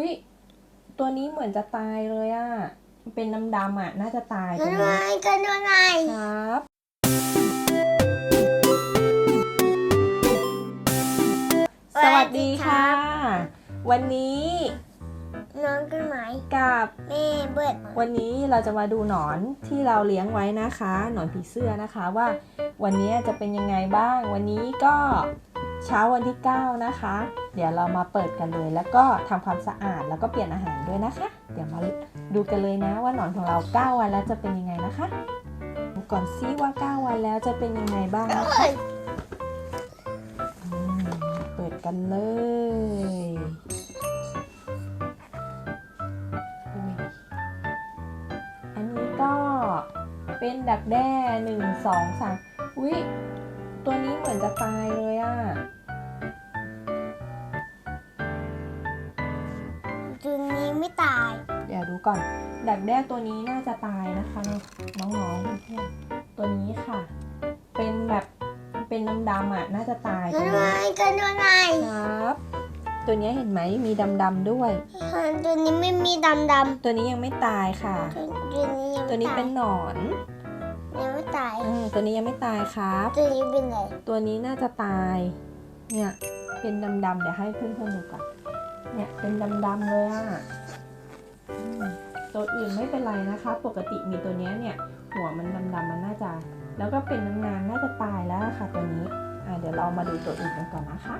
อุ๊ยตัวนี้เหมือนจะตายเลยอะมันเป็นดำๆอะน่าจะตายกัตันวหน่นี้อยกันหน่อยครับ สวัสดีค่ะ วันนี้น้องกันไหมกับแม่เบิดวันนี้เราจะมาดูหนอนที่เราเลี้ยงไว้นะคะ หนอนผีเสื้อนะคะว่า วันนี้จะเป็นยังไงบ้าง วันนี้ก็ เช้าวันที่ 9 นะคะ เดี๋ยวเรามาเปิดกันเลย แล้วก็ทำความสะอาดแล้วก็เปลี่ยนอาหารด้วยนะคะ เดี๋ยวมาดูกันเลยนะว่าหนอนของเรา 9 วันแล้วจะเป็นยังไงนะคะดูก่อนซิว่า 9 วันแล้วจะเป็นยังไงบ้างนะคะอืมเปิดกันเลยอุ้ยอันนี้ก็เป็นดักแด้หนึ่งสองสามอุ้ย ตัวนี้เหมือนจะตายเลยอะตัวนี้ไม่ตาย เดี๋ยวดูก่อน ดักแด้ตัวนี้น่าจะตายนะคะ น้องๆเพื่อนๆตัวนี้ค่ะ เป็นแบบเป็นดำๆอะ น่าจะตายกัตันวหน่นี้อยกันหน่อยครับ ตัวนี้เห็นไหมมีดำๆด้วยตัวนี้ไม่มีดำดตัวนี้ยังไม่ตายค่ะำตัวนี้ยังตัวนี้เป็นหนอน ยังไม่ตายอืมตัวนี้ยังไม่ตายครับ ตัวนี้เป็นไรตัวนี้น่าจะตาย เนี่ย เป็นดำๆเดี๋ยวให้เพื่อนๆดูก่อนเนี่ยเป็นดำๆเลยอะอืมตัวอื่นไม่เป็นไรนะคะ ปกติมีตัวเนี้ยเนี่ย หัวมันดำๆมันน่าจะ แล้วก็เป็นนานๆน่าจะตายแล้วค่ะตัวนี้อ่าเดี๋ยวเรามาดูตัวอื่นกันก่อนนะคะ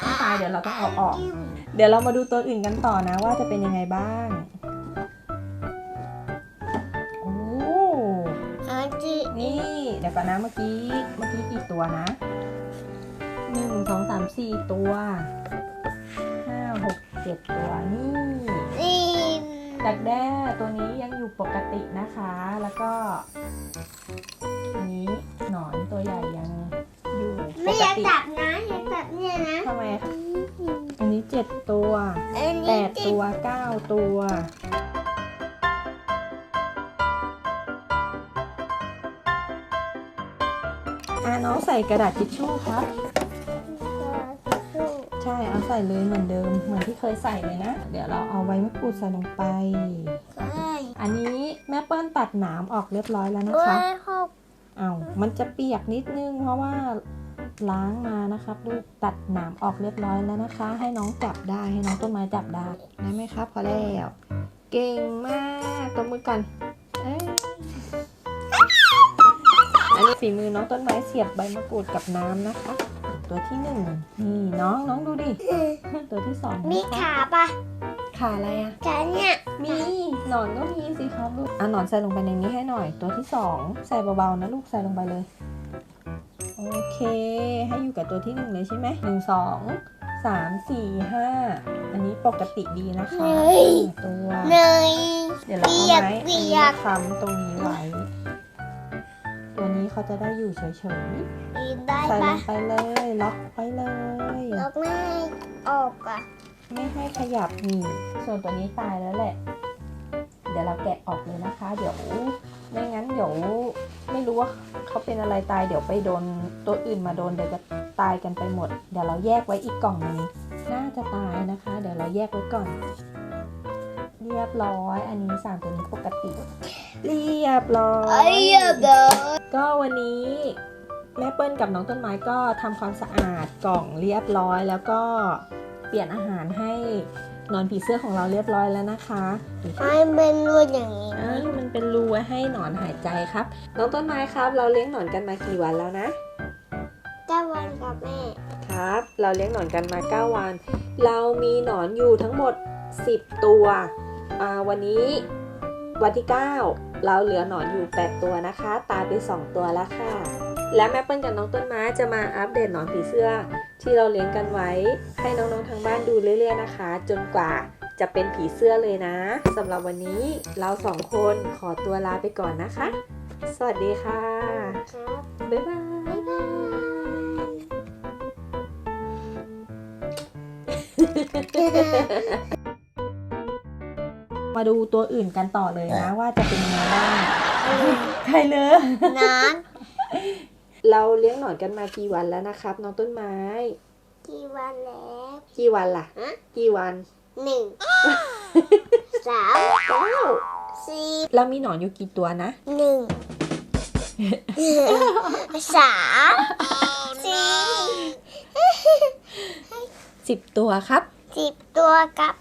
ถ้าตายเดี๋ยวเราต้องเอาออก เดี๋ยวเรามาดูตัวอื่นกันต่อนะว่าจะเป็นยังไงบ้าง ดี๋ยวก่อนนะเมื่อกี้เมื่อกี้กี่ตัวนะหนึ่งสองสามสี่ตัวห้าหกเจ็ดตัวนี่นี่ดักแด้ตัวนี้ยังอยู่ปกตินะคะ แล้วก็อันนี้หนอนตัวใหญ่ยังอยู่ปไม่กอยากติจับนะอยากจับเนี่ยนะ ทำไมคะอันนี้เจ็ดตัวอันแปนี้ดตัวเก้าตัว อะน้องใส่กระดาษทิชชู่ครับ ใช่เอาใส่เลยเหมือนเดิม เหมือนที่เคยใส่เลยนะ เดี๋ยวเราเอาไว้มะกรูดใส่ลงไปใช่อันนี้แม่เปิ้ลตัดหนามออกเรียบร้อยแล้วนะโอ้คะยหกเอามันจะเปียกนิดนึงเพราะว่าล้างมานะครับลูกตัดหนามออกเรียบร้อยแล้วนะคะ ให้น้องจับได้ให้น้องต้นไม้จับได้ได้ไหมครับพอแล้ว เก่งมากตบมือก่อนเอ้ย อันนี้ฝีมือน้องต้นไม้เสียบใบมะกรูดกับน้ำนะคะ ตัวที่หนึ่งนี่น้องน้องดูดิ ตัวที่สองมีนะคะขาปะขาอะไรอะขาเนี่ยมีหนอนก็มีสิครับลูกอะหนอนใส่ลงไปในนี้ให้หน่อย ตัวที่สองใส่เบาๆนะลูกใส่ลงไปเลย โอเค ให้อยู่กับตัวที่หนึ่งเลยใช่ไหมหนึ่งสองสามสี่ห้าอันนี้ปกติดีนะคะหนึ่งตัวเนยเดี๋ยวเราเอาเปียกไม้อันเปีนี้ยกค้ำตรงนี้ไว้ตัวนี้ เขาจะได้อยู่เฉยกินได้ๆใส่ลปะงไปเลย ล็อกไว้เลยยกไม่ให้ออกอะ ไม่ให้ขยับนี่ ส่วนตัวนี้ตายแล้วแหละ เดี๋ยวเราแกะออกเลยนะคะ เดี๋ยวไม่งั้นเดี๋ยวไม่รู้ว่าเขาเป็นอะไรตายเดี๋ยวไปโดนตัวอื่นมาโดนเดี๋ยวจะตายกันไปหมด เดี๋ยวเราแยกไว้อีกกล่องหนึงน่าจะตายนะคะ เดี๋ยวเราแยกไว้ก่อนเรียบร้อย อันนี้สามตัวนี้ปกติ เรียบร้อยไอ้ยาเด้อก็วันนี้แม่เปิ้ลกับน้องต้นไม้ก็ทำความสะอาดกล่องเรียบร้อย แล้วก็เปลี่ยนอาหารให้นอนผีเสื้อของเราเรียบร้อยแล้วนะคะดูสิให้เป็นรูปอย่างนี้อ่ามันเป็นรูไว้ให้หนอนหายใจครับ น้องต้นไม้ครับ เราเลี้ยงหนอนกันมากี่วันแล้วนะเก้าวันกับแม่ครับ เราเลี้ยงหนอนกันมา 9 วัน เรามีหนอนอยู่ทั้งหมด 10 ตัวอ่า วันนี้วันที่ 9 เราเหลือหนอนอยู่ 8 ตัวนะคะ ตายไป 2 ตัวแล้วค่ะ และแม่เปิ้ลกับน้องต้นไม้จะมาอัปเดตหนอนผีเสื้อ ที่เราเลี้ยงกันไว้ ให้น้องๆทางบ้านดูเรื่อยๆนะคะ จนกว่าจะเป็นผีเสื้อเลยนะสำหรับวันนี้เราสองคนขอตัวลาไปก่อนนะคะ สวัสดีค่ะ ครับบ๊ายบายบ๊ายบาย มาดูตัวอื่นกันต่อเลยนะ ว่าจะเป็นยังไงบ้างใครเลยนานเราเลี้ยงหนอนกันมากี่วันแล้วนะครับ น้องต้นไม้ กี่วันแล้วกี่วันล่ะกี่วันหนึ่งสามเก้าสี่เรามีหนอนอยู่กี่ตัวนะหนึ่งสามสี่สิบตัวครับสิบตัวครับ